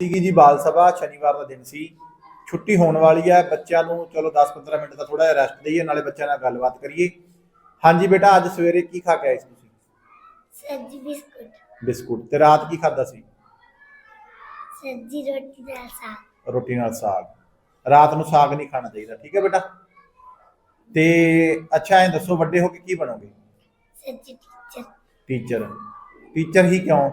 ਸੀਗੀ ਜੀ ਬਾਲ ਸਭਾ ਸ਼ਨੀਵਾਰ ਦਾ ਦਿਨ ਸੀ। ਛੁੱਟੀ ਹੋਣ ਵਾਲੀ ਹੈ ਬੱਚਿਆਂ ਨੂੰ ਚਲੋ 10-15 ਮਿੰਟ ਦਾ ਥੋੜਾ ਜਿਹਾ ਰੈਸਟ ਦਈਏ ਨਾਲੇ ਬੱਚਿਆਂ ਨਾਲ ਗੱਲਬਾਤ ਕਰੀਏ। ਹਾਂਜੀ ਬੇਟਾ ਅੱਜ ਸਵੇਰੇ ਕੀ ਖਾ ਕੇ ਆਏ ਸੀ ਤੁਸੀਂ? ਸਬਜ਼ੀ ਬਿਸਕੁਟ। ਬਿਸਕੁਟ। ਤੇ ਰਾਤ ਕੀ ਖਾਦਾ ਸੀ? ਸਬਜ਼ੀ ਰੋਟੀ ਦਾ ਸਾਗ। ਰੋਟੀ ਨਾਲ ਸਾਗ। ਰਾਤ ਨੂੰ ਸਾਗ ਨਹੀਂ ਖਾਣਾ ਚਾਹੀਦਾ ਠੀਕ ਹੈ ਬੇਟਾ? ਤੇ ਅੱਛਾ ਐਂ ਦੱਸੋ ਵੱਡੇ ਹੋ ਕੇ ਕੀ ਬਣੋਗੇ? ਸਬਜ਼ੀ ਟੀਚਰ ਟੀਚਰ। ਟੀਚਰ ਹੀ ਕਿਉਂ?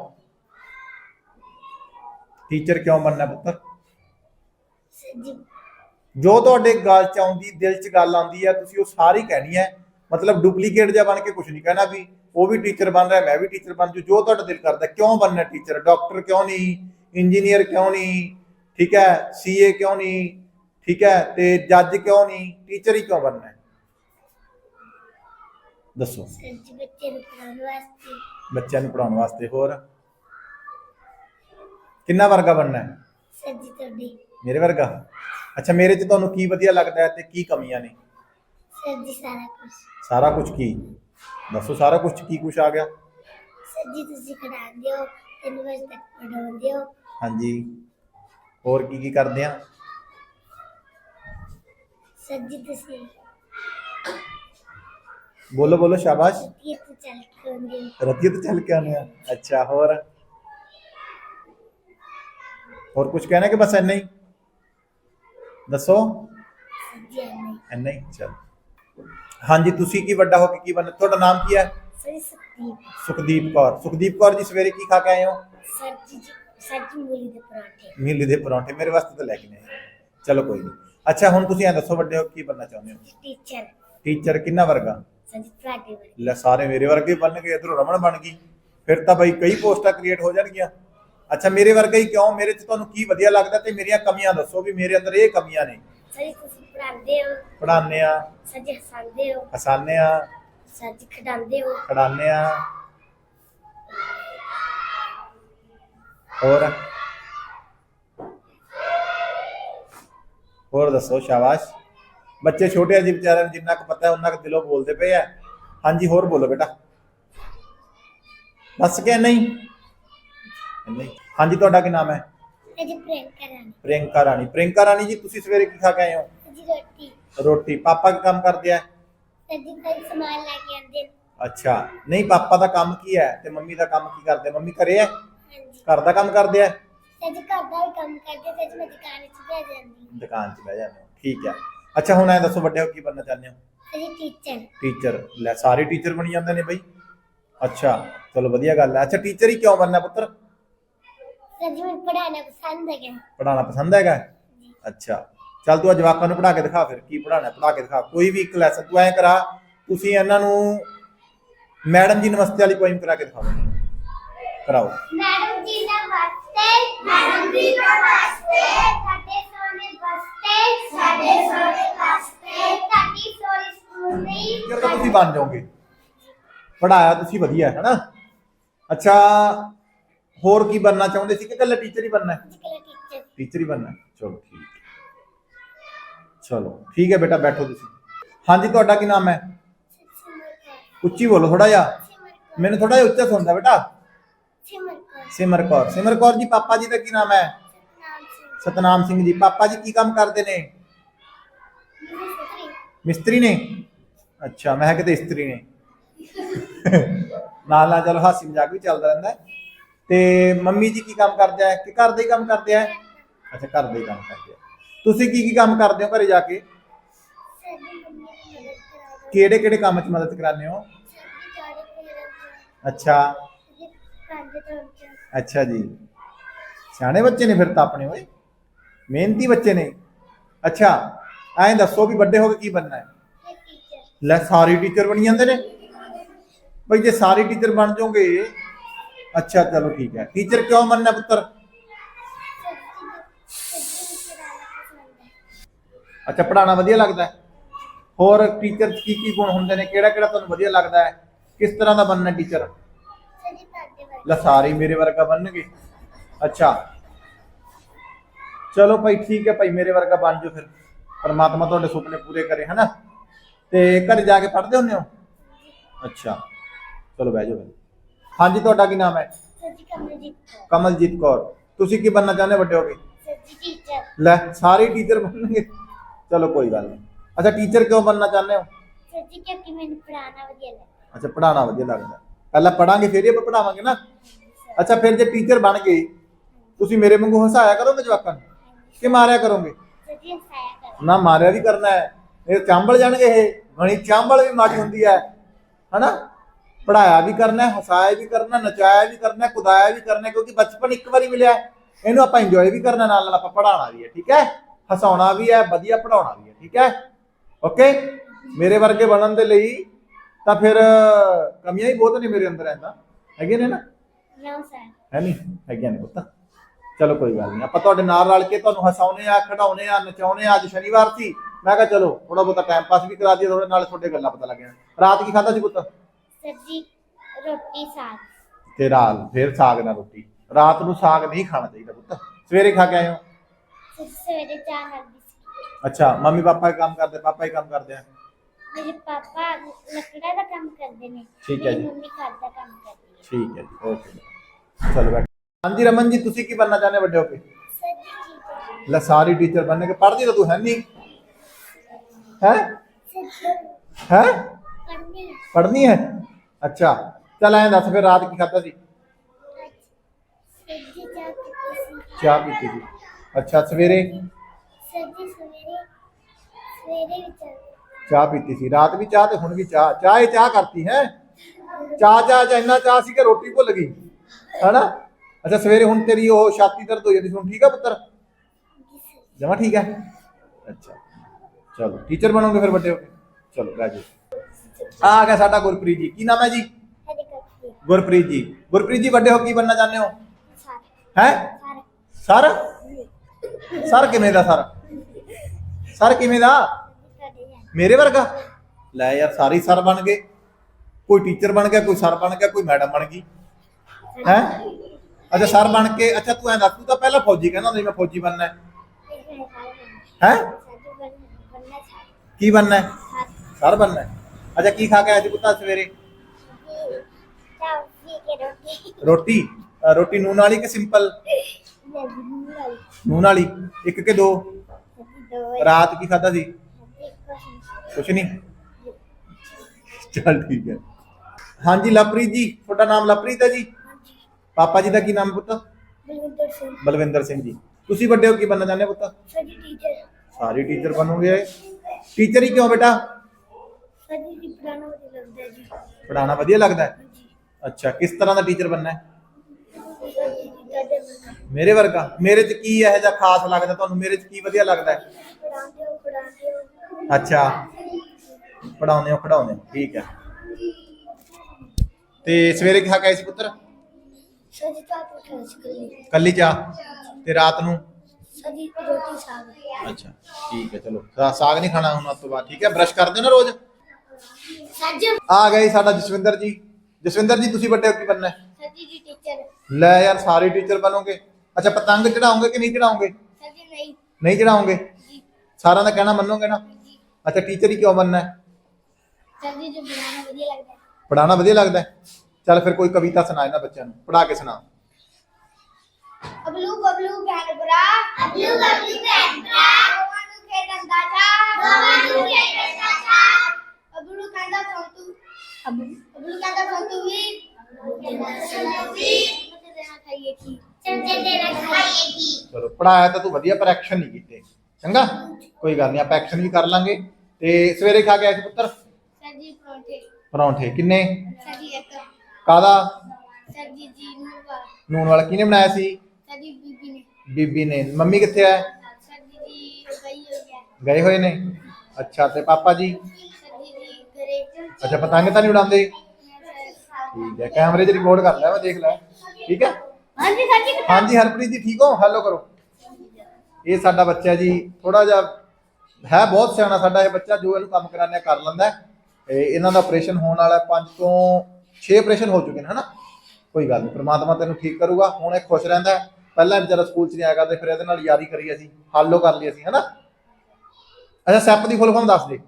ਟੀਚਰ ਕਿਉਂ ਬਣਨਾ ਪੁੱਤਰ? ਜੋ ਤੁਹਾਡੇ ਗੱਲ ਚ ਆਉਂਦੀ ਦਿਲ ਚ ਗੱਲ ਆਉਂਦੀ ਹੈ ਤੁਸੀਂ ਉਹ ਸਾਰੀ ਕਹਿਣੀ ਹੈ। ਮਤਲਬ ਡੁਪਲੀਕੇਟ ਜਿਹਾ ਬਣ ਕੇ ਕੁਝ ਨਹੀਂ ਕਹਿਣਾ ਵੀ ਉਹ ਵੀ ਟੀਚਰ ਬਣ ਰਿਹਾ ਮੈਂ ਵੀ ਟੀਚਰ ਬਣ ਜੂ ਜੋ ਤੁਹਾਡਾ ਦਿਲ ਕਰਦਾ ਕਿਉਂ ਬਣਨਾ ਟੀਚਰ ਡਾਕਟਰ ਕਿਉਂ ਨਹੀਂ? ਇੰਜੀਨੀਅਰ ਕਿਉਂ ਨਹੀਂ? ਠੀਕ ਹੈ ਸੀਏ ਕਿਉਂ ਨਹੀਂ? ਠੀਕ ਹੈ ਤੇ ਜੱਜ ਕਿਉਂ ਨਹੀਂ? ਟੀਚਰ ਹੀ ਕਿਉਂ ਬਣਨਾ ਦੱਸੋ। ਸਬਜ਼ੀ ਬੱਚੇ ਨੂੰ ਪੜਾਉਣ ਵਾਸਤੇ। ਬੱਚਿਆਂ ਨੂੰ ਪੜਾਉਣ ਵਾਸਤੇ ਹੋਰ? ਕਿੰਨਾ ਵਰਗਾ ਬਣਨਾ ਹੈ? ਸਬਜ਼ੀ ਤੁਹਾਡੀ। ਮੇਰੇ ਵਰਗਾ? ਅੱਛਾ ਮੇਰੇ ਚ ਤੁਹਾਨੂੰ ਕੀ ਵਧੀਆ ਲੱਗਦਾ ਹੈ ਤੇ ਕੀ ਕਮੀਆਂ ਨੇ? ਸਬਜ਼ੀ ਸਾਰਾ ਕੁਝ ਸਾਰਾ ਕੁਝ ਕੀ? ਦੱਸੋ ਸਾਰਾ ਕੁਝ ਕੀ ਕੁਝ ਆ ਗਿਆ? ਸਬਜ਼ੀ ਤੁਸੀਂ ਖੜਾਉਂਦੇ ਹੋ ਤਿੰਨ ਵਜੇ ਤੱਕ ਪੜਾਉਂਦੇ ਹੋ। ਹਾਂਜੀ। ਹੋਰ ਕੀ ਕੀ ਕਰਦੇ ਆ? ਸਬਜ਼ੀ ਤੁਸੀਂ ਬੋਲੋ ਬੋਲੋ ਸ਼ਾਬਾਸ਼। ਇਹ ਤੋਂ ਚੱਲ ਕੇ ਆਉਂਦੇ ਹੋ। ਰਤੀਏ ਤੇ ਚੱਲ ਕੇ ਆਉਂਦੇ ਆ। ਅੱਛਾ ਹੋਰ? ਹੋਰ ਕੁਝ ਕਹਿਣਾ ਕਿ ਬਸ ਇੰਨਾ ਹੀ ਦੱਸੋ ਇੰਨਾ ਹੀ ਚਲ ਹਾਂਜੀ ਤੁਸੀਂ ਕੀ ਵੱਡਾ ਹੋ ਕੇ ਕੀ ਬਣਨਾ ਤੁਹਾਡਾ ਨਾਮ ਕੀ ਹੈ ਸਰੀ ਸੁਖਦੀਪ ਕੌਰ ਸੁਖਦੀਪ ਕੌਰ ਜੀ ਸਵੇਰੇ ਕੀ ਖਾ ਕੇ ਆਏ ਹੋ ਸਬਜ਼ੀ ਮੂਲੀ ਦੇ ਪਰਾਂਠੇ ਮੀਲੀ ਦੇ ਪਰੌਂਠੇ ਮੇਰੇ ਵਾਸਤੇ ਤਾਂ ਲੈ ਕੇ ਨਹੀਂ ਆਏ। ਚਲੋ ਕੋਈ ਨਹੀਂ ਅੱਛਾ ਹੁਣ ਤੁਸੀਂ ਐ ਦੱਸੋ ਵੱਡੇ ਹੋ ਕੇ ਕੀ ਬਣਨਾ ਚਾਹੁੰਦੇ ਹੋ ਟੀਚਰ ਟੀਚਰ ਕਿੰਨਾ ਵਰਗਾ ਸਬਜ਼ੀ ਤੁਹਾਡੇ ਵਰਗੀ ਲੈ ਸਾਰੇ ਮੇਰੇ ਵਰਗੇ ਬਣ ਗਏ ਇਧਰੋਂ ਰਮਨ ਬਣ ਗਈ ਫਿਰ ਤਾਂ ਬਈ ਕਈ ਪੋਸਟਾਂ ਕ੍ਰੀਏਟ ਹੋ ਜਾਣਗੀਆਂ ਅੱਛਾ ਮੇਰੇ ਵਰਗਾ ਹੀ ਕਿਉਂ? ਮੇਰੇ 'ਚ ਤੁਹਾਨੂੰ ਕੀ ਵਧੀਆ ਲੱਗਦਾ ਤੇ ਮੇਰੀਆਂ ਕਮੀਆਂ ਦੱਸੋ ਵੀ ਮੇਰੇ ਅੰਦਰ ਇਹ ਕਮੀਆਂ ਨੇ। ਸਰੀ ਤੁਸੀਂ ਪੜਾਉਂਦੇ ਹੋ। ਪੜਾਉਂਦੇ ਆ ਸਬਜ਼ੀ ਹਸਾਉਂਦੇ ਹੋ। ਹਸਾਉਂਦੇ ਆ ਸਬਜ਼ੀ ਖਡਾਉਂਦੇ ਹੋ। ਖੜਾਉਂਦੇ ਆ ਹੋਰ? ਹੋਰ ਦੱਸੋ ਸ਼ਾਬਾਸ਼। ਬੱਚੇ ਛੋਟੇ ਆ ਜੀ ਵਿਚਾਰਿਆਂ ਨੂੰ ਜਿੰਨਾ ਕੁ ਪਤਾ ਹੈ ਉਹਨਾਂ ਕੁ ਦਿਲੋਂ ਬੋਲਦੇ ਪਏ ਆ। ਹਾਂਜੀ ਹੋਰ ਬੋਲੋ ਬੇਟਾ। ਦੱਸ ਕੇ ਨਹੀਂ। ਨਹੀਂ। ਹਾਂਜੀ ਤੁਹਾਡਾ ਕੀ ਨਾਮ ਹੈ? ਅਜੇ ਪ੍ਰੇਮ ਕਰਾਂਗੇ ਪ੍ਰਿਯੰਕਾ ਰਾਣੀ। ਪ੍ਰਿਯੰਕਾ ਰਾਣੀ ਜੀ ਤੁਸੀਂ ਸਵੇਰੇ ਕੀ ਖਾ ਕੇ ਆਏ ਹੋ? ਸਬਜ਼ੀ ਰੋਟੀ। ਰੋਟੀ। ਪਾਪਾ ਕੀ ਕੰਮ ਕਰਦੇ ਆ? ਸਬਜ਼ੀ ਕੋਈ ਸਮਾਨ ਲੈ ਕੇ ਆਉਂਦੇ ਨੇ। ਅੱਛਾ। ਨਹੀਂ ਪਾਪਾ ਦਾ ਕੰਮ ਕੀ ਹੈ ਤੇ ਮੰਮੀ ਦਾ ਕੰਮ ਕੀ ਕਰਦੇ? ਮੰਮੀ ਘਰੇ ਹੈ? ਹਾਂਜੀ। ਘਰ ਦਾ ਕੰਮ ਕਰਦੇ ਆ? ਸਬਜ਼ੀ ਘਰ ਦਾ ਵੀ ਕੰਮ ਕਰਦੇ ਸਬਜ਼ੀ ਮੈਂ ਦੁਕਾਨ ਵਿੱਚ ਬਹਿ ਜਾਂਦੀ ਦੁਕਾਨ 'ਚ ਬਹਿ ਜਾਂਦੇ ਹੋ। ਠੀਕ ਹੈ। ਅੱਛਾ ਹੁਣ ਐ ਦੱਸੋ ਵੱਡੇ ਹੋ ਕੀ ਬਣਨਾ ਚਾਹੁੰਦੇ ਹੋ? ਸਬਜ਼ੀ ਟੀਚਰ। ਟੀਚਰ। ਲੈ ਸਾਰੇ ਟੀਚਰ ਬਣੀ ਜਾਂਦੇ ਨੇ ਬਈ। ਅੱਛਾ ਚਲੋ ਵਧੀਆ ਗੱਲ ਹੈ। ਅੱਛਾ ਟੀਚਰ ਹੀ ਕਿਉਂ ਬਣਨਾ ਪੁੱਤਰ? ਮੈਨੂੰ ਪੜਾਉਣਾ ਪਸੰਦ ਹੈ ਪੜਾਉਣਾ ਪਸੰਦ ਹੈਗਾ? ਅੱਛਾ। ਚੱਲ ਤੂੰ ਜਵਾਕਾਂ ਨੂੰ ਪੜਾ ਕੇ ਦਿਖਾ ਫਿਰ ਕੀ ਪੜਾਉਣਾ ਪੜਾ ਕੇ ਦਿਖਾ। ਕੋਈ ਵੀ ਇੱਕ ਲੈਸਨ ਤੂੰ ਐ ਕਰਾ ਤੁਸੀਂ ਇਹਨਾਂ ਨੂੰ ਮੈਡਮ ਜੀ ਨਮਸਤੇ ਵਾਲੀ ਪੋਇਮ ਕਰਾ ਕੇ ਦਿਖਾਓ। ਕਰਾਓ। ਮੈਡਮ ਜੀ ਨਮਸਤੇ ਮੈਡਮ ਜੀ ਨਮਸਤੇ ਸਾਡੇ ਸੋਹਣੇ ਬਸਤੇ ਸਾਡੇ ਸੋਹਣੇ ਬਸਤੇ ਸਾਡੀ ਸੋਹਣੀ ਸਕੂਲ ਨਹੀਂ ਤਾਂ ਤੁਸੀਂ ਬਣ ਜਾਓਗੇ। ਪੜਾਇਆ ਤੁਸੀਂ ਵਧੀਆ ਹੈ ਹਨਾ? ਅੱਛਾ ਹੋਰ ਕੀ ਬਣਨਾ ਚਾਹੁੰਦੇ ਸੀ ਕਿ ਇਕੱਲਾ ਟੀਚਰ ਹੀ ਬਣਨਾ ਹੈ? ਜਿਕਲਾ ਟੀਚਰ ਟੀਚਰ ਹੀ ਬਣਨਾ ਹੈ? ਚਲੋ ਠੀਕ ਹੈ। ਚਲੋ ਠੀਕ ਹੈ ਬੇਟਾ ਬੈਠੋ ਤੁਸੀਂ। ਹਾਂਜੀ ਤੁਹਾਡਾ ਕੀ ਨਾਮ ਹੈ? ਉੱਚੀ ਬੋਲੋ ਥੋੜਾ ਜਿਹਾ। ਮੈਨੂੰ ਥੋੜਾ ਜਿਹਾ ਉੱਚਾ ਸੁਣਦਾ ਬੇਟਾ। ਸਿਮਰ ਕੌਰ ਸਿਮਰ ਕੌਰ ਸਿਮਰ ਕੌਰ ਜੀ ਪਾਪਾ ਜੀ ਦਾ ਕੀ ਨਾਮ ਹੈ? ਨਾਮ ਸਿੰਘ ਸਤਨਾਮ ਸਿੰਘ ਜੀ ਪਾਪਾ ਜੀ ਕੀ ਕੰਮ ਕਰਦੇ ਨੇ? ਮਿਸਤਰੀ। ਮਿਸਤਰੀ ਨੇ? ਅੱਛਾ ਮੈਂ ਕਿਹਾ ਕਿਤੇ ਇਸਤਰੀ ਨੇ। ਨਾਲ ਨਾਲ ਚਲੋ ਹਾਸੀ ਮਜ਼ਾਕ ਵੀ ਚੱਲਦਾ ਰਹਿੰਦਾ ਹੈ। ਤੇ ਮੰਮੀ ਜੀ ਕੀ ਕੰਮ ਕਰਦੇ ਆ? ਕਿ ਘਰ ਦੇ ਹੀ ਕੰਮ ਕਰਦੇ ਆ? ਅੱਛਾ, ਘਰ ਦੇ ਹੀ ਕੰਮ ਕਰਦੇ ਆ। ਤੁਸੀਂ ਕੀ ਕੀ ਕੰਮ ਕਰਦੇ ਹੋ ਘਰੇ ਜਾ ਕੇ? ਕਿਹੜੇ ਕਿਹੜੇ ਕੰਮ 'ਚ ਮਦਦ ਕਰਾਉਂਦੇ ਹੋ? ਅੱਛਾ। ਅੱਛਾ ਜੀ। ਸਿਆਣੇ ਬੱਚੇ ਨੇ ਫਿਰ ਤਾਂ ਆਪਣੇ, ਓਏ। ਮਿਹਨਤੀ ਬੱਚੇ ਨੇ। ਅੱਛਾ, ਐਂ ਦੱਸੋ ਵੀ ਵੱਡੇ ਹੋ ਕੇ ਕੀ ਬਣਨਾ ਹੈ? ਲੈ, ਸਾਰੇ ਟੀਚਰ ਬਣੀ ਜਾਂਦੇ ਨੇ। ਬਈ ਜੇ ਸਾਰੇ ਟੀਚਰ ਬਣ ਜਾਓਗੇ ਅੱਛਾ, ਚਲੋ ਠੀਕ ਹੈ। ਟੀਚਰ ਕਿਉਂ ਬਣਨਾ ਪੁੱਤਰ? ਅੱਛਾ ਪੜਾਉਣਾ ਵਧੀਆ ਲੱਗਦਾ ਹੈ? ਹੋਰ ਟੀਚਰ 'ਚ ਕੀ ਕੀ ਗੁਣ ਹੁੰਦੇ ਨੇ? ਕਿਹੜਾ ਕਿਹੜਾ ਤੁਹਾਨੂੰ ਵਧੀਆ ਲੱਗਦਾ ਹੈ? ਕਿਸ ਤਰ੍ਹਾਂ ਦਾ ਬਣਨਾ ਟੀਚਰ ਲੈ ਸਾਰੇ ਹੀ ਮੇਰੇ ਵਰਗਾ ਬਣਨਗੇ। ਅੱਛਾ। ਚਲੋ ਭਾਈ, ਠੀਕ ਹੈ ਭਾਈ, ਮੇਰੇ ਵਰਗਾ ਬਣ ਜਾਓ ਫਿਰ। ਪਰਮਾਤਮਾ ਤੁਹਾਡੇ ਸੁਪਨੇ ਪੂਰੇ ਕਰੇ, ਹਨਾ? ਤੇ ਘਰ ਜਾ ਕੇ ਪੜ੍ਹਦੇ ਹੁੰਦੇ ਹੋ? ਅੱਛਾ। ਚਲੋ ਬਹਿ ਜਾਓ ਫਿਰ। ਹਾਂਜੀ ਤੁਹਾਡਾ ਕੀ ਨਾਮ ਹੈ? ਕਮਲਜੀਤ ਕੌਰ ਕਮਲਜੀਤ ਕੌਰ। ਤੁਸੀਂ ਕੀ ਬਣਨਾ ਚਾਹੁੰਦੇ ਹੋ ਵੱਡੇ ਹੋ ਕੇ? ਸਰ ਜੀ ਟੀਚਰ ਲੈ ਸਾਰੇ ਟੀਚਰ ਬਣਨਗੇ। ਚਲੋ ਕੋਈ ਗੱਲ ਨਹੀਂ। ਅੱਛਾ ਟੀਚਰ ਕਿਉਂ ਬਣਨਾ ਚਾਹੁੰਦੇ ਹੋ? ਸਰ ਜੀ ਕਿਉਂਕਿ ਮੈਨੂੰ ਪੜਾਉਣਾ ਵਧੀਆ ਲੱਗਦਾ। ਅੱਛਾ ਪੜਾਉਣਾ ਵਧੀਆ ਲੱਗਦਾ। ਪਹਿਲਾਂ ਪੜਾਂਗੇ ਫਿਰ ਹੀ ਆਪਾਂ ਪੜਾਵਾਂਗੇ ਨਾ। ਅੱਛਾ ਫਿਰ ਜੇ ਟੀਚਰ ਬਣ ਗਏ ਤੁਸੀਂ ਮੇਰੇ ਵਾਂਗੂ ਹਸਾਇਆ ਕਰੋਗੇ ਜਵਾਕਾਂ ਨੂੰ? ਕਿ ਮਾਰਿਆ ਕਰੋਗੇ? ਸਰ ਜੀ ਹਸਾਇਆ ਕਰੋ ਨਾ ਮਾਰਿਆ ਵੀ ਕਰਨਾ ਹੈ। ਇਹ ਚਾਂਬਲ ਜਾਣਗੇ ਇਹ। ਗਣੀ ਚਾਂਬਲ ਵੀ ਮਾੜੀ ਹੁੰਦੀ ਹੈ। ਹਨਾ? ਪੜਾਇਆ ਵੀ ਕਰਨਾ ਹੈ ਹਸਾਇਆ ਵੀ ਕਰਨਾ ਨਚਾਇਆ ਵੀ ਕਰਨਾ ਕੁਦਾਇਆ ਵੀ ਕਰਨਾ ਕਿਉਂਕਿ ਬਚਪਨ ਇੱਕ ਵਾਰੀ ਮਿਲਿਆ। ਇਹਨੂੰ ਆਪਾਂ ਇੰਜੋਏ ਵੀ ਕਰਨਾ ਨਾਲ ਨਾਲ ਆਪਾਂ ਪੜਾਉਣਾ ਵੀ ਹੈ ਠੀਕ ਹੈ? ਹਸਾਉਣਾ ਵੀ ਹੈ ਵਧੀਆ ਪੜਾਉਣਾ ਵੀ ਹੈ ਠੀਕ ਹੈ? ਓਕੇ ਮੇਰੇ ਵਰਗੇ ਬਣਨ ਦੇ ਲਈ ਤਾਂ ਫਿਰ ਕਮੀਆਂ ਹੀ ਬਹੁਤ ਨੇ ਮੇਰੇ ਅੰਦਰ ਐਂਦਾ। ਹੈਗੇ ਨੇ ਨਾ? ਨੋ ਸਰ ਹੈ ਨਹੀਂ ਹੈਗੀਆਂ ਨੇ ਪੁੱਤ। ਚਲੋ ਕੋਈ ਗੱਲ ਨਹੀਂ ਆਪਾਂ ਤੁਹਾਡੇ ਨਾਲ ਰਲ ਕੇ ਤੁਹਾਨੂੰ ਹਸਾਉਨੇ ਆ ਖਡਾਉਨੇ ਆ ਨਚਾਉਨੇ ਆ ਅੱਜ ਸ਼ਨੀਵਾਰ ਸੀ। ਮੈਂ ਕਿਹਾ ਚਲੋ ਥੋੜਾ ਬਹੁਤਾ ਟਾਈਮ ਪਾਸ ਵੀ ਕਰਾ ਦਈਏ ਥੋੜੇ ਨਾਲ ਤੁਹਾਡੇ ਗੱਲਾਂ ਪਤਾ ਲੱਗ ਜਾਣ ਰਾਤ ਕੀ ਖਾਦਾ ਸੀ ਪੁੱਤ? ਸਰ ਜੀ ਰੋਟੀ ਸਾਗ। ਤੇ ਰਾਤ ਫਿਰ ਸਾਗ ਨਾਲ ਰੋਟੀ। ਰਾਤ ਨੂੰ ਸਾਗ ਨਹੀਂ ਖਾਣਾ ਚਾਹੀਦਾ ਪੁੱਤ। ਸਵੇਰੇ ਖਾ ਕੇ ਆਏ ਹੋ? ਸਰ ਸਵੇਰੇ ਚਾਹ ਨਾਲ ਅੱਛਾ ਮੰਮੀ ਪਾਪਾ ਹੀ ਕੰਮ ਕਰਦੇ ਪਾਪਾ ਹੀ ਕੰਮ ਕਰਦੇ ਆ। ਮੇਰੇ ਪਾਪਾ ਲੱਕੜਾਂ ਦਾ ਕੰਮ ਕਰਦੇ ਨੇ। ਠੀਕ ਹੈ ਮੇਰੀ ਜੀ। ਮੰਮੀ ਘਰ ਦਾ ਕੰਮ ਕਰਦੀ ਹੈ। ਠੀਕ ਹੈ ਜੀ ਓਕੇ ਚਲੋ ਬੈਠ। ਹਾਂਜੀ ਰਮਨ ਜੀ ਤੁਸੀਂ ਕੀ ਬਣਨਾ ਚਾਹੁੰਦੇ ਹੋ ਵੱਡੇ ਹੋ ਕੇ? ਸਰ ਜੀ ਟੀਚਰ ਲੈ ਸਾਰੀ ਟੀਚਰ ਬਣਨੇ ਕੇ ਪੜ੍ਹਦੀ ਤਾਂ ਤੂੰ ਹੈ ਨਹੀਂ ਹੈ? ਸਰ ਜੀ ਹੈ? ਪੜ੍ਹਨੀ ਹੈ। ਪੜ੍ਹਨੀ ਹੈ? ਅੱਛਾ ਚੱਲ ਐਂ ਦੱਸ ਫਿਰ ਰਾਤ ਕੀ ਖਾਦਾ ਸੀ ਸਰ ਜੀ ਚਾਹ ਪੀਤੀ ਸੀ ਚਾਹ ਪੀਤੀ ਸੀ ਅੱਛਾ ਸਵੇਰੇ ਸਰ ਜੀ ਸਵੇਰੇ ਸਵੇਰੇ ਵੀ ਚਾਹ ਚਾਹ ਪੀਤੀ ਸੀ ਰਾਤ ਵੀ ਚਾਹ ਤੇ ਹੁਣ ਵੀ ਚਾਹ ਚਾਹ ਹੀ ਚਾਹ ਕਰਤੀ ਹੈ ਚਾਹ ਚਾਹ ਚ ਇੰਨਾ ਚਾਹ ਸੀ ਕਿ ਰੋਟੀ ਭੁੱਲ ਗਈ ਹੈਨਾ ਅੱਛਾ ਸਵੇਰੇ ਹੁਣ ਤੇਰੀ ਉਹ ਛਾਤੀ ਦਰਦ ਹੋ ਜਾਂਦੀ ਸੀ ਹੁਣ ਠੀਕ ਆ ਪੁੱਤਰ ਜਮਾ ਠੀਕ ਹੈ ਅੱਛਾ ਚਲੋ ਟੀਚਰ ਬਣੋਗੇ ਫਿਰ ਵੱਡੇ ਹੋ ਕੇ ਚਲੋ ਬਹਿ ਜਾਓ ਆ ਗਿਆ ਸਾਡਾ ਗੁਰਪ੍ਰੀਤ ਜੀ। ਕੀ ਨਾਮ ਹੈ ਜੀ? ਗੁਰਪ੍ਰੀਤ ਜੀ। ਗੁਰਪ੍ਰੀਤ ਜੀ, ਵੱਡੇ ਹੋ ਕੀ ਬੰਨਣਾ ਚਾਹੁੰਦੇ ਹੋ? ਹੈ? ਸਰ? ਸਰ ਕਿਵੇਂ ਦਾ ਸਰ? ਸਰ ਕਿਵੇਂ ਦਾ? ਮੇਰੇ ਵਰਗਾ? ਲੈ ਯਾਰ, ਸਾਰੇ ਸਰ ਬਣ ਗਏ। ਕੋਈ ਟੀਚਰ ਬਣ ਗਿਆ, ਕੋਈ ਸਰ ਬਣ ਗਿਆ, ਕੋਈ ਮੈਡਮ ਬਣ ਗਈ। ਹੈ? ਅੱਛਾ, ਸਰ ਬਣ ਕੇ, ਅੱਛਾ, ਤੂੰ ਐਂ ਦੱਸ, ਤੂੰ ਤਾਂ ਪਹਿਲਾਂ ਫੌਜੀ ਕਹਿੰਦਾ ਹੁੰਦਾ ਸੀ, ਮੈਂ ਫੌਜੀ ਬਣਨਾ ਹੈ। ਕੀ ਬਣਨਾ ਸਰ ਬਣਨਾ ਅੱਛਾ ਕੀ ਖਾ ਕੇ ਅੱਜ ਸੀ ਪੁੱਤਾ ਸਵੇਰੇ? ਰੋਟੀ? ਰੋਟੀ ਨੂਨ ਵਾਲੀ ਕਿ ਸਿੰਪਲ? ਨੂਨ ਵਾਲੀ। ਇੱਕ ਕਿ ਦੋ? ਰਾਤ ਕੀ ਖਾਦਾ ਸੀ? ਕੁਛ ਨਹੀਂ। ਚਲ ਠੀਕ ਹੈ। ਹਾਂਜੀ ਲਵਪ੍ਰੀਤ ਜੀ ਤੁਹਾਡਾ ਨਾਮ ਲਵਪ੍ਰੀਤ ਹੈ ਜੀ? ਪਾਪਾ ਜੀ ਦਾ ਕੀ ਨਾਮ ਪੁੱਤ? ਬਲਵਿੰਦਰ ਸਿੰਘ। ਜੀ। ਤੁਸੀਂ ਵੱਡੇ ਹੋ ਕੀ ਬਣਨਾ ਚਾਹੁੰਦੇ ਹੋ ਪੁੱਤ? ਸਾਰੇ ਟੀਚਰ ਬਣੋਗੇ ਟੀਚਰ ਹੀ ਕਿਉਂ ਬੇਟਾ? ਸਰ ਪੜਾਣਾ ਵਧੀਆ ਲੱਗਦਾ ਅੱਛਾ ਕਿਸ ਤਰ੍ਹਾਂ ਦਾ ਟੀਚਰ ਬਣਨਾ ਮੇਰੇ ਵਰਗਾ? ਮੇਰੇ ਚ ਕੀ ਇਹੋ ਜਿਹਾ ਖਾਸ ਲੱਗਦਾ? ਤੁਹਾਨੂੰ ਮੇਰੇ ਚ ਕੀ ਵਧੀਆ ਲੱਗਦਾ ਅੱਛਾ। ਪੜਾਉਂਦੇ ਹੋ ਖੜਾਉਂਦੇ ਠੀਕ ਹੈ। ਤੇ ਸਵੇਰੇ ਕਿਹਾ ਗਏ ਸੀ ਪੁੱਤਰ? ਕੱਲੀ। ਕੱਲੀ ਚਾਹ? ਤੇ ਰਾਤ ਨੂੰ? ਸਾਗ। ਅੱਛਾ ਠੀਕ ਹੈ ਚਲੋ। ਸਾਗ ਨਹੀਂ ਖਾਣਾ ਹੁਣ ਉਸ ਤੋਂ ਬਾਅਦ। ਠੀਕ ਹੈ ਬ੍ਰਸ਼ ਕਰਦੇ ਹੋ ਨਾ ਰੋਜ਼? ਆ ਗਏ ਸਾਡਾ ਜਸਵਿੰਦਰ ਜੀ। ਜਸਵਿੰਦਰ ਜੀ ਤੁਸੀਂ ਵੱਡੇ ਕੀ ਬਣਨਾ ਲੈ ਯਾਰ ਸਾਰੇ ਟੀਚਰ ਬਣੋਗੇ। ਅੱਛਾ ਪਤੰਗ ਚੜਾਉਂਗੇ ਕਿ ਨਹੀਂ ਚੜਾਉਂਗੇ ਨਹੀਂ। ਚੜਾਉਂਗੇ ਸਾਰਿਆਂ ਦਾ ਕਹਿਣਾ ਮੰਨੋਗੇ ਨਾ? ਅੱਛਾ ਟੀਚਰ ਹੀ ਕਿਉਂ ਬਣਨਾ ਹੈ? ਵਧੀਆ ਲੱਗਦਾ ਚੱਲ ਫਿਰ ਕੋਈ ਕਵਿਤਾ ਸੁਣਾ ਇਹਨਾਂ ਬੱਚਿਆਂ ਨੂੰ। ਪੜਾ ਕੇ ਸੁਣਾਓ। ਅਬਲੂ ਬਬਲੂ ਭੈਣ ਭਰਾ। ਅਬਲੂ ਬਬਲੂ ਭੈਣ ਭਰਾ। ਦੋਵਾਂ ਨੂੰ ਖੇਡਣ ਦਾ ਚਾਹ ਦੋਵਾਂ ਨੂੰ ਖੇਡਣ ਦਾ ਕੀ ਚਲੋ ਪੜਾਇਆ ਤਾਂ ਤੂੰ ਵਧੀਆ ਪਰ ਐਕਸ਼ਨ ਨਹੀਂ ਕੀਤੇ। ਚੰਗਾ? ਕੋਈ ਗੱਲ ਨਹੀਂ ਆਪਾਂ ਐਕਸ਼ਨ ਵੀ ਕਰ ਲਾਂਗੇ। ਤੇ ਸਵੇਰੇ ਖਾ ਕੇ ਆਏ ਸੀ ਪੁੱਤਰ? ਸਰਜੀ ਪਰੌਂਠੇ। ਪਰੌਂਠੇ। ਕਿੰਨੇ? ਸਰਜੀ ਇੱਕ। ਕਾਦਾ ਸਰਜੀ ਜੀ ਨੂਵਾ ਨੂਨ ਵਾਲਾ ਕਿਹਨੇ ਬਣਾਇਆ ਸੀ? ਸਰਜੀ ਬੀਬੀ ਨੇ। ਬੀਬੀ ਨੇ। ਮੰਮੀ ਕਿੱਥੇ ਹੈ ਸਰਜੀ ਜੀ ਗਈ ਹੋ ਗਿਆ ਗਏ ਹੋਏ ਨੇ? ਅੱਛਾ ਤੇ ਪਾਪਾ ਜੀ? ਸਰਜੀ ਜੀ ਘਰੇ। ਅੱਛਾ ਪਤੰਗ ਤਾਂ ਨਹੀਂ ਉਡਾਉਂਦੇ? ਠੀਕ ਹੈ ਕੈਮਰੇ 'ਚ ਰਿਕਾਰਡ ਕਰ ਲੈ ਮੈਂ ਦੇਖ ਲੈ। ਠੀਕ ਹੈ? ਹਾਂਜੀ ਸਰਜੀ ਹਾਂਜੀ ਹਰਪ੍ਰੀਤ ਜੀ ਠੀਕ ਹੋ? ਹੈਲੋ ਕਰੋ। ਇਹ ਸਾਡਾ ਬੱਚਾ ਜੀ ਥੋੜਾ ਜਿਹਾ ਹੈ ਬਹੁਤ ਸਿਆਣਾ ਸਾਡਾ ਇਹ ਬੱਚਾ ਜੋ ਇਹਨੂੰ ਕੰਮ ਆ ਕਰ ਲੈਂਦਾ। ਇਹ ਇਹਨਾਂ ਦਾ ਆਪਰੇਸ਼ਨ ਹੋਣ ਵਾਲਾ 5 ਤੋਂ 6 ਆਪਰੇਸ਼ਨ ਹੋ ਚੁੱਕੇ ਨੇ ਹਨਾ? ਕੋਈ ਗੱਲ ਨਹੀਂ ਪ੍ਰਮਾਤਮਾ ਤੈਨੂੰ ਠੀਕ ਕਰੂਗਾ ਹੁਣ ਇਹ ਖੁਸ਼ ਰਹਿੰਦਾ। ਪਹਿਲਾਂ ਵਿਚਾਰਾ ਸਕੂਲ 'ਚ ਨਹੀਂ ਆਇਆ ਕਰਦੇ ਫਿਰ ਇਹਦੇ ਨਾਲ ਯਾਰੀ ਕਰੀ ਅਸੀਂ ਹਾਲੋ ਕਰ ਲਈ ਅਸੀਂ ਹਨਾ? ਅੱਛਾ ਸੈਪ ਦੀ ਫੁੱਲ ਫਾਰਮ ਦੱਸ ਦੇ।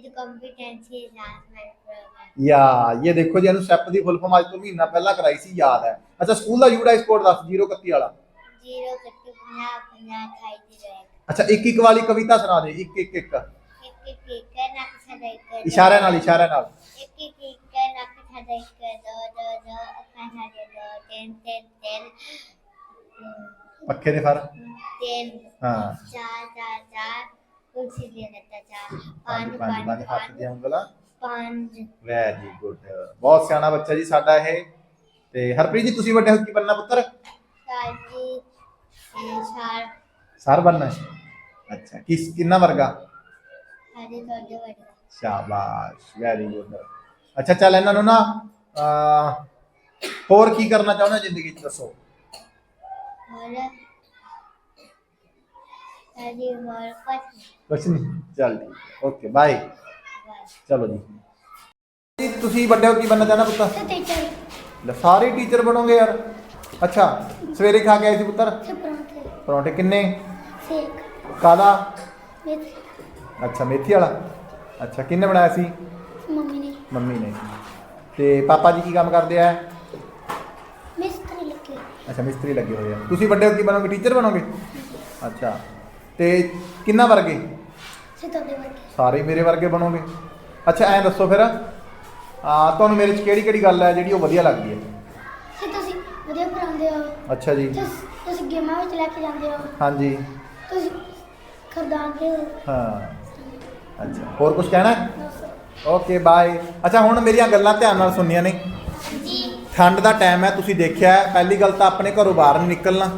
ਕੰਪੀਟੈਂਸੀ ਅਸੈਸਮੈਂਟ ਪ੍ਰੋਗਰਾਮ ਯਾ ਇਹ ਦੇਖੋ ਜੀ ਇਹਨੂੰ ਸੈਪ ਦੀ ਫੁੱਲ ਫਾਰਮ ਅੱਜ ਤੋਂ ਮਹੀਨਾ ਪਹਿਲਾਂ ਕਰਾਈ ਸੀ ਯਾਦ ਹੈ। ਅੱਛਾ ਸਕੂਲ ਦਾ ਯੂਡਾਈਸ ਕੋਡ ਦੱਸ 031 ਵਾਲਾ। ਜ਼ੀਰੋ ਕੱਟੂ 50 50 28 ਜ਼ੀਰੋ ਇੱਕ ਅੱਛਾ ਇੱਕ ਇੱਕ ਵਾਲੀ ਕਵਿਤਾ ਸੁਣਾ ਦੇ ਇੱਕ ਇੱਕ ਇੱਕ। ਇੱਕ ਇੱਕ ਇੱਕ ਹੈ, ਨੱਕ ਸਾਡਾ ਇੱਕ ਦੋ। ਇਸ਼ਾਰਿਆਂ ਨਾਲ ਇਸ਼ਾਰਿਆਂ ਨਾਲ। ਇੱਕ ਇੱਕ ਇੱਕ ਹੈ, ਨੱਕ ਸਾਡਾ ਇੱਕ ਦੋ ਦੋ ਦੋ ਅੱਖਾਂ ਸਾਡੇ ਦੋ ਤਿੰਨ ਤਿੰਨ ਤਿੰਨ। ਅਮ, ਪੱਖੇ ਦੇ ਫਰ। ਤਿੰਨ ਹਾਂ। ਚਾਰ ਚਾਰ ਚਾਰ। ਕੁਰਸੀ ਦੇ ਦਿੱਤਾ ਚਾਰ ਪੰਜ ਪੰਜ ਪੰਜ ਹੱਥ ਦੀਆਂ ਉਂਗਲਾਂ। ਪੰਜ। ਵੈਰੀ ਗੁੱਡ ਬਹੁਤ ਸਿਆਣਾ ਬੱਚਾ ਜੀ ਸਾਡਾ ਇਹ। ਤੇ ਹਰਪ੍ਰੀਤ ਜੀ ਤੁਸੀਂ ਵੱਡੇ ਹੋ ਕੇ ਬਣਨਾ ਪੁੱਤਰ ਸਾਜੀ ਸਾਰ। ਸਰ ਬਣਨਾ ਹੈ ਅੱਛਾ ਕਿਸ ਕਿੰਨਾ ਵਰਗਾ? ਸਾਡੇ ਤੁਹਾਡੇ ਵੱਡਾ ਸ਼ਾਬਾਸ਼ ਵੈਰੀ ਗੁੱਡ ਅੱਛਾ ਚੱਲ ਇਹਨਾਂ ਨੂੰ ਨਾ ਹੋਰ ਕੀ ਕਰਨਾ ਚਾਹੁੰਦੇ ਜ਼ਿੰਦਗੀ 'ਚ ਦੱਸੋ? ਹੋਰ ਸਾਡੀ ਹੋਰ ਕੁਛ ਕੁਛ ਨਹੀਂ ਚੱਲ ਠੀਕ। ਓਕੇ ਬਾਏ ਚਲੋ ਜੀ। ਜੀ ਤੁਸੀਂ ਵੱਡੇ ਹੋ ਕੀ ਬਣਨਾ ਚਾਹੁੰਦਾ ਪੁੱਤ? ਟੀਚਰ ਲੈ ਸਾਰੇ ਟੀਚਰ ਬਣੋਗੇ ਯਾਰ। ਅੱਛਾ ਸਵੇਰੇ ਖਾ ਕੇ ਆਏ ਸੀ ਪੁੱਤਰ? ਤੇ ਪਰੌਂਠੇ। ਪਰੌਂਠੇ ਕਿੰਨੇ? ਸੇਕ। ਕਾਦਾ ਵਿੱਚ ਅੱਛਾ ਮੇਥੀ ਵਾਲਾ। ਅੱਛਾ ਕਿੰਨੇ ਬਣਾਇਆ ਸੀ? ਮੰਮੀ ਨੇ। ਮੰਮੀ ਨੇ। ਤੇ ਪਾਪਾ ਜੀ ਕੀ ਕੰਮ ਕਰਦੇ ਆ? ਮਿਸਤਰੀ ਲੱਗੇ। ਅੱਛਾ ਮਿਸਤਰੀ ਲੱਗੇ ਹੋਏ ਆ। ਤੁਸੀਂ ਵੱਡੇ ਹੋ ਕੀ ਬਣੋਗੇ? ਟੀਚਰ ਬਣੋਗੇ? ਅੱਛਾ। ਤੇ ਕਿੰਨਾ ਵਰਗੇ? ਸੇ ਤੁਹਾਡੇ ਵੱਡੇ ਸਾਰੇ ਮੇਰੇ ਵਰਗੇ ਬਣੋਗੇ? ਅੱਛਾ ਐਂ ਦੱਸੋ ਫਿਰ। ਆ ਤੁਹਾਨੂੰ ਮੇਰੇ ਚ ਕਿਹੜੀ ਕਿਹੜੀ ਗੱਲ ਹੈ ਜਿਹੜੀ ਉਹ ਵਧੀਆ ਲੱਗਦੀ ਹੈ? ਸੇ ਤੁਸੀਂ ਵਧੀਆ ਪੜਾਉਂਦੇ ਹੋ। ਅੱਛਾ ਜੀ। ਤੁਸ- ਤੁਸੀਂ ਗੇਮਾਂ ਵਿੱਚ ਲੈ ਕੇ ਜਾਂਦੇ ਹੋ। ਹਾਂਜੀ। ਤੁਸੀਂ ਖਰਦਾਉਂਦੇ ਹੋ। ਹਾਂ ਅੱਛਾ ਹੋਰ ਕੁਝ ਕਹਿਣਾ ਹੈ? Okay bye. ਅੱਛਾ ਹੁਣ ਮੇਰੀਆਂ ਗੱਲਾਂ ਧਿਆਨ ਨਾਲ ਸੁਣਨੀਆਂ ਨੇ। ਜੀ ਠੰਡ ਦਾ ਟਾਈਮ ਹੈ ਤੁਸੀਂ ਦੇਖਿਆ ਹੈ, ਪਹਿਲੀ ਗੱਲ ਤਾਂ ਆਪਣੇ ਘਰੋਂ ਬਾਹਰ ਨਹੀਂ ਨਿਕਲਣਾ।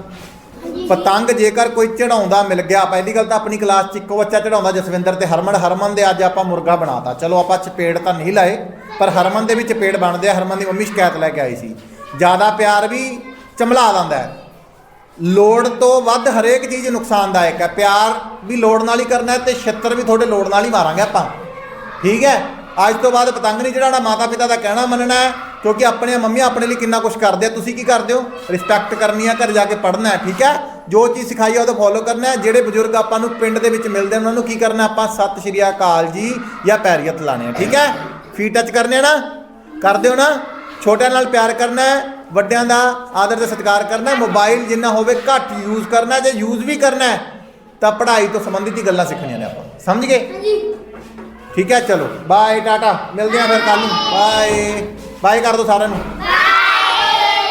ਪਤੰਗ ਜੇਕਰ ਕੋਈ ਚੜਾਉਂਦਾ, ਮਿਲ ਗਿਆ। ਪਹਿਲੀ ਗੱਲ ਤਾਂ ਆਪਣੀ ਕਲਾਸ 'ਚ ਇੱਕੋ ਬੱਚਾ ਚੜਾਉਂਦਾ, ਜਸਵਿੰਦਰ ਤੇ ਹਰਮਨ। ਹਰਮਨ ਦੇ ਅੱਜ ਆਪਾਂ ਮੁਰਗਾ ਬਣਾਤਾ। ਚਲੋ, ਆਪਾਂ ਚਪੇੜ ਤਾਂ ਨਹੀਂ ਲਾਏ, ਪਰ ਹਰਮਨ ਦੇ ਵੀ ਚਪੇੜ ਬਣਦੇ ਆ। ਹਰਮਨ ਦੀ ਮੰਮੀ ਸ਼ਿਕਾਇਤ ਲੈ ਕੇ ਆਈ ਸੀ। ਜ਼ਿਆਦਾ ਪਿਆਰ ਵੀ ਚਮਲਾ ਦਿੰਦਾ ਹੈ। ਲੋੜ ਤੋਂ ਵੱਧ ਹਰੇਕ ਚੀਜ਼ ਨੁਕਸਾਨਦਾਇਕ ਹੈ। ਪਿਆਰ ਵੀ ਲੋੜ ਨਾਲ ਹੀ ਕਰਨਾ ਹੈ ਤੇ ਛਿੱਤਰ ਵੀ ਤੁਹਾਡੇ ਲੋੜ ਨਾਲ ਹੀ ਮਾਰਾਂਗੇ ਆਪਾਂ। ਠੀਕ ਹੈ? ਅੱਜ ਤੋਂ ਬਾਅਦ ਪਤੰਗ ਨਹੀਂ ਚੜਾਉਣਾ ਮਾਤਾ ਪਿਤਾ ਦਾ ਕਹਿਣਾ ਮੰਨਣਾ ਹੈ, ਕਿਉਂਕਿ ਆਪਣੇ ਮੰਮੀ ਆਪਣੇ ਲਈ ਕਿੰਨਾ ਕੁਝ ਕਰਦੇ ਆ। ਤੁਸੀਂ ਕੀ ਕਰਦੇ ਹੋ? ਰਿਸਪੈਕਟ ਕਰਨੀ ਆ, ਘਰ ਜਾ ਕੇ ਪੜ੍ਹਨਾ ਹੈ। ਠੀਕ ਹੈ? ਜੋ ਚੀਜ਼ ਸਿਖਾਈ ਆ ਉਹਦਾ ਫੋਲੋ ਕਰਨਾ ਹੈ। ਜਿਹੜੇ ਬਜ਼ੁਰਗ ਆਪਾਂ ਨੂੰ ਪਿੰਡ ਦੇ ਵਿੱਚ ਮਿਲਦੇ ਉਹਨਾਂ ਨੂੰ ਕੀ ਕਰਨਾ ਆਪਾਂ ਸਤਿ ਸ਼੍ਰੀ ਅਕਾਲ ਜੀ ਜਾਂ ਪੈਰੀ ਹੱਥ ਲਾਣੇ ਆ ਠੀਕ ਹੈ? ਫੀ ਟੱਚ ਕਰਨੇ ਨਾ? ਕਰਦੇ ਹੋ ਨਾ। ਛੋਟਿਆਂ ਨਾਲ ਪਿਆਰ ਕਰਨਾ ਹੈ ਵੱਡਿਆਂ ਦਾ ਆਦਰ ਤੇ ਸਤਿਕਾਰ ਕਰਨਾ ਹੈ। ਮੋਬਾਈਲ ਜਿੰਨਾ ਹੋਵੇ ਘੱਟ ਯੂਜ਼ ਕਰਨਾ। ਜੇ ਯੂਜ਼ ਵੀ ਕਰਨਾ ਹੈ ਤਾਂ ਪੜ੍ਹਾਈ ਤੋਂ ਸੰਬੰਧਿਤ ਹੀ ਗੱਲਾਂ ਸਿੱਖਣੀਆਂ ਨੇ ਆਪਾਂ। ਸਮਝ ਗਏ? ਠੀਕ ਹੈ ਚਲੋ। ਬਾਏ ਟਾਟਾ ਮਿਲਦੇ ਆ ਫਿਰ ਕੱਲ ਨੂੰ। ਬਾਏ ਬਾਏ ਕਰ ਦੋ ਸਾਰਿਆਂ ਨੂੰ।